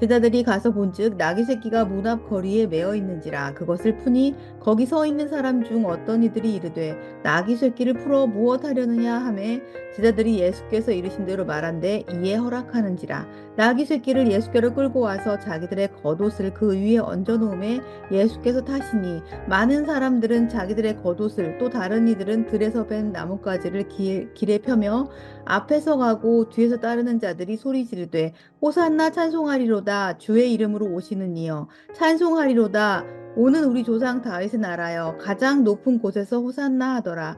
제자들이 가서 본즉 나귀 새끼가 문 앞 거리에 매어 있는지라 그것을 푸니 거기 서 있는 사람 중 어떤 이들이 이르되 나귀 새끼를 풀어 무엇하려느냐 하매 제자들이 예수께서 이르신 대로 말한데 이에 허락하는지라. 나귀 새끼를 예수께로 끌고 와서 자기들의 겉옷을 그 위에 얹어 놓음에 예수께서 타시니 많은 사람들은 자기들의 겉옷을 또 다른 이들은 들에서 벤 나뭇가지를 길, 길에 펴며 앞에서 가고 뒤에서 따르는 자들이 소리 지르되 호산나 찬송하리로다 주의 이름으로 오시는 이여. 찬송하리로다. 오는 우리 조상 다윗의 나라여. 가장 높은 곳에서 호산나 하더라.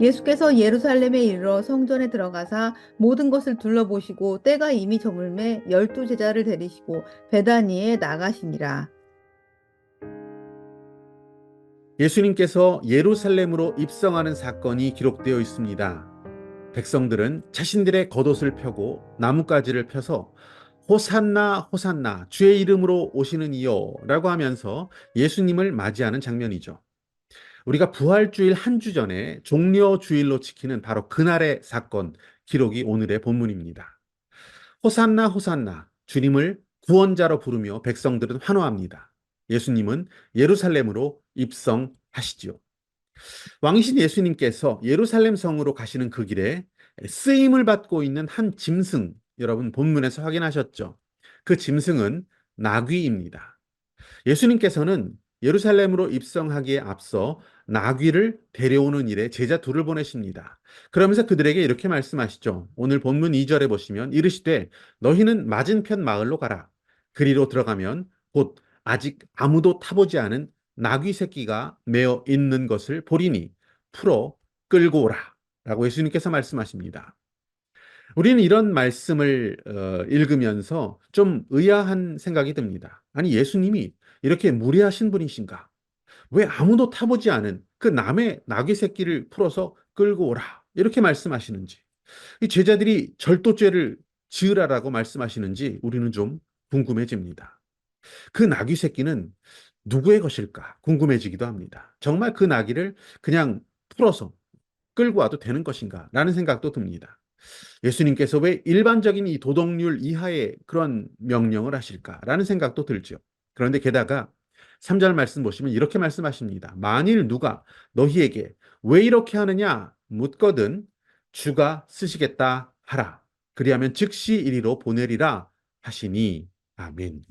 예수께서 예루살렘에 이르러 성전에 들어가사 모든 것을 둘러보시고 때가 이미 저물매 열두 제자를 데리시고 베다니에 나가시니라. 예수님께서 예루살렘으로 입성하는 사건이 기록되어 있습니다. 백성들은 자신들의 겉옷을 펴고 나뭇가지를 펴서 호산나 호산나 주의 이름으로 오시는 이여라고 하면서 예수님을 맞이하는 장면이죠. 우리가 부활주일 한 주 전에 종려 주일로 지키는 바로 그날의 사건 기록이 오늘의 본문입니다. 호산나 호산나 주님을 구원자로 부르며 백성들은 환호합니다. 예수님은 예루살렘으로 입성하시지요. 왕이신 예수님께서 예루살렘 성으로 가시는 그 길에 쓰임을 받고 있는 한 짐승, 여러분 본문에서 확인하셨죠? 그 짐승은 나귀입니다. 예수님께서는 예루살렘으로 입성하기에 앞서 나귀를 데려오는 일에 제자 둘을 보내십니다. 그러면서 그들에게 이렇게 말씀하시죠. 오늘 본문 2절에 보시면 이르시되 너희는 맞은편 마을로 가라. 그리로 들어가면 곧 아직 아무도 타보지 않은 나귀 새끼가 매어 있는 것을 보리니 풀어 끌고 오라. 라고 예수님께서 말씀하십니다. 우리는 이런 말씀을 어, 읽으면서 좀 의아한 생각이 듭니다. 아니, 예수님이 이렇게 무례하신 분이신가? 왜 아무도 타보지 않은 그 남의 나귀 새끼를 풀어서 끌고 오라. 이렇게 말씀하시는지. 이 제자들이 절도죄를 지으라라고 말씀하시는지 우리는 좀 궁금해집니다. 그 나귀 새끼는 누구의 것일까 궁금해지기도 합니다. 정말 그 나귀를 그냥 풀어서 끌고 와도 되는 것인가? 라는 생각도 듭니다. 예수님께서 왜 일반적인 이 도덕률 이하의 그런 명령을 하실까? 라는 생각도 들죠. 그런데 게다가 3절 말씀 보시면 이렇게 말씀하십니다. 만일 누가 너희에게 왜 이렇게 하느냐 묻거든 주가 쓰시겠다 하라. 그리하면 즉시 이리로 보내리라 하시니 아멘.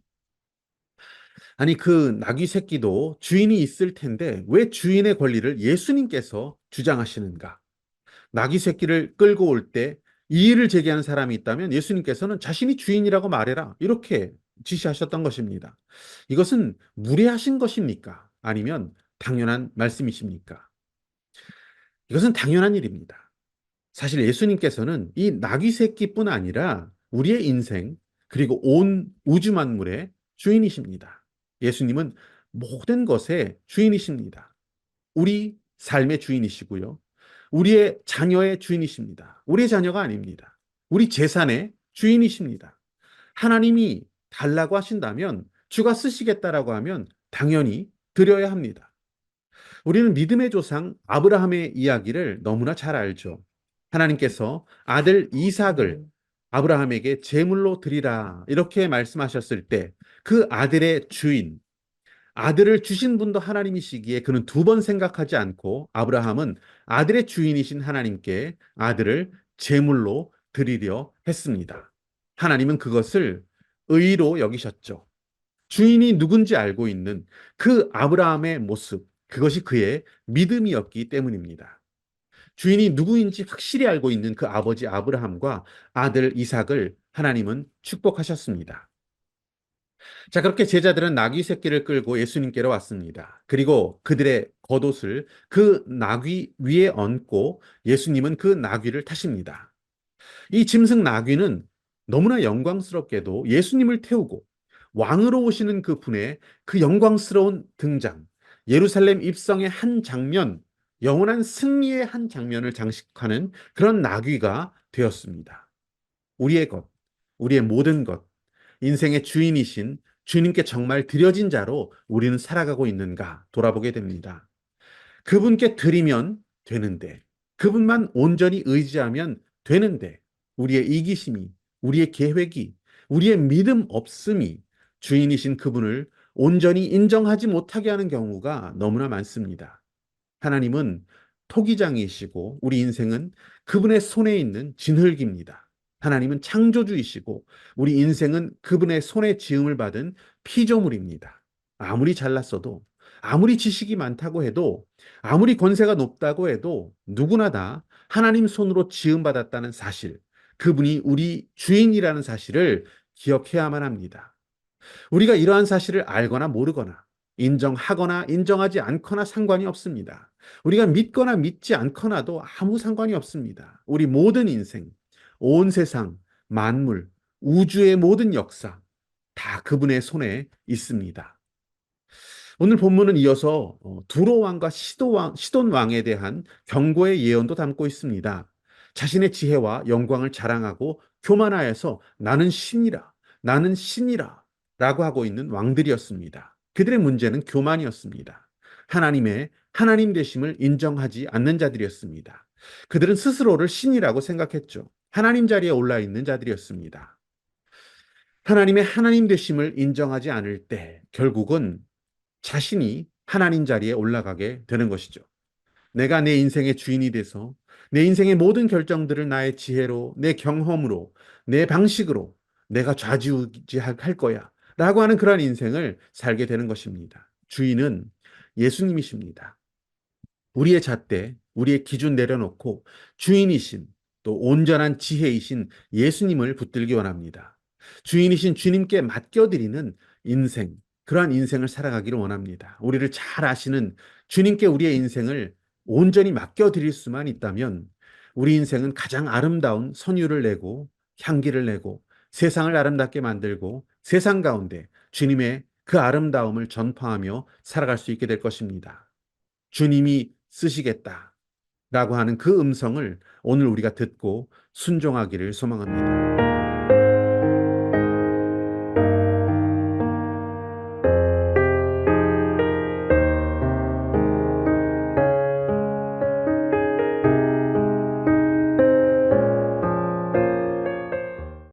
아니 그 나귀 새끼도 주인이 있을 텐데 왜 주인의 권리를 예수님께서 주장하시는가? 나귀 새끼를 끌고 올 때 이의를 제기하는 사람이 있다면 예수님께서는 자신이 주인이라고 말해라. 이렇게 지시하셨던 것입니다. 이것은 무례하신 것입니까? 아니면 당연한 말씀이십니까? 이것은 당연한 일입니다. 사실 예수님께서는 이 나귀 새끼뿐 아니라 우리의 인생 그리고 온 우주 만물의 주인이십니다. 예수님은 모든 것의 주인이십니다. 우리 삶의 주인이시고요. 우리의 자녀의 주인이십니다. 우리의 자녀가 아닙니다. 우리 재산의 주인이십니다. 하나님이 달라고 하신다면 주가 쓰시겠다라고 하면 당연히 드려야 합니다. 우리는 믿음의 조상 아브라함의 이야기를 너무나 잘 알죠. 하나님께서 아들 이삭을 아브라함에게 제물로 드리라 이렇게 말씀하셨을 때 그 아들의 주인 아들을 주신 분도 하나님이시기에 그는 두 번 생각하지 않고 아브라함은 아들의 주인이신 하나님께 아들을 제물로 드리려 했습니다. 하나님은 그것을 의로 여기셨죠. 주인이 누군지 알고 있는 그 아브라함의 모습, 그것이 그의 믿음이었기 때문입니다. 주인이 누구인지 확실히 알고 있는 그 아버지 아브라함과 아들 이삭을 하나님은 축복하셨습니다. 자, 그렇게 제자들은 나귀 새끼를 끌고 예수님께로 왔습니다. 그리고 그들의 겉옷을 그 나귀 위에 얹고 예수님은 그 나귀를 타십니다. 이 짐승 나귀는 너무나 영광스럽게도 예수님을 태우고 왕으로 오시는 그 분의 그 영광스러운 등장, 예루살렘 입성의 한 장면, 영원한 승리의 한 장면을 장식하는 그런 나귀가 되었습니다. 우리의 것, 우리의 모든 것, 인생의 주인이신 주님께 정말 드려진 자로 우리는 살아가고 있는가 돌아보게 됩니다. 그분께 드리면 되는데, 그분만 온전히 의지하면 되는데, 우리의 이기심이, 우리의 계획이, 우리의 믿음 없음이 주인이신 그분을 온전히 인정하지 못하게 하는 경우가 너무나 많습니다. 하나님은 토기장이시고 우리 인생은 그분의 손에 있는 진흙입니다. 하나님은 창조주이시고 우리 인생은 그분의 손에 지음을 받은 피조물입니다. 아무리 잘났어도 아무리 지식이 많다고 해도 아무리 권세가 높다고 해도 누구나 다 하나님 손으로 지음 받았다는 사실, 그분이 우리 주인이라는 사실을 기억해야만 합니다. 우리가 이러한 사실을 알거나 모르거나 인정하거나 인정하지 않거나 상관이 없습니다. 우리가 믿거나 믿지 않거나도 아무 상관이 없습니다. 우리 모든 인생, 온 세상, 만물, 우주의 모든 역사 다 그분의 손에 있습니다. 오늘 본문은 이어서 어, 두로 왕과 시도 왕, 시돈 왕에 대한 경고의 예언도 담고 있습니다. 자신의 지혜와 영광을 자랑하고 교만하여서 나는 신이라, 나는 신이라 라고 하고 있는 왕들이었습니다. 그들의 문제는 교만이었습니다. 하나님의 하나님 되심을 인정하지 않는 자들이었습니다. 그들은 스스로를 신이라고 생각했죠. 하나님 자리에 올라 있는 자들이었습니다. 하나님의 하나님 되심을 인정하지 않을 때 결국은 자신이 하나님 자리에 올라가게 되는 것이죠. 내가 내 인생의 주인이 돼서 내 인생의 모든 결정들을 나의 지혜로, 내 경험으로, 내 방식으로 내가 좌지우지 할 거야. 라고 하는 그러한 인생을 살게 되는 것입니다. 주인은 예수님이십니다. 우리의 잣대, 우리의 기준 내려놓고 주인이신 또 온전한 지혜이신 예수님을 붙들기 원합니다. 주인이신 주님께 맡겨드리는 인생, 그러한 인생을 살아가기를 원합니다. 우리를 잘 아시는 주님께 우리의 인생을 온전히 맡겨드릴 수만 있다면 우리 인생은 가장 아름다운 선율을 내고 향기를 내고 세상을 아름답게 만들고 세상 가운데 주님의 그 아름다움을 전파하며 살아갈 수 있게 될 것입니다. 주님이 쓰시겠다. 라고 하는 그 음성을 오늘 우리가 듣고 순종하기를 소망합니다.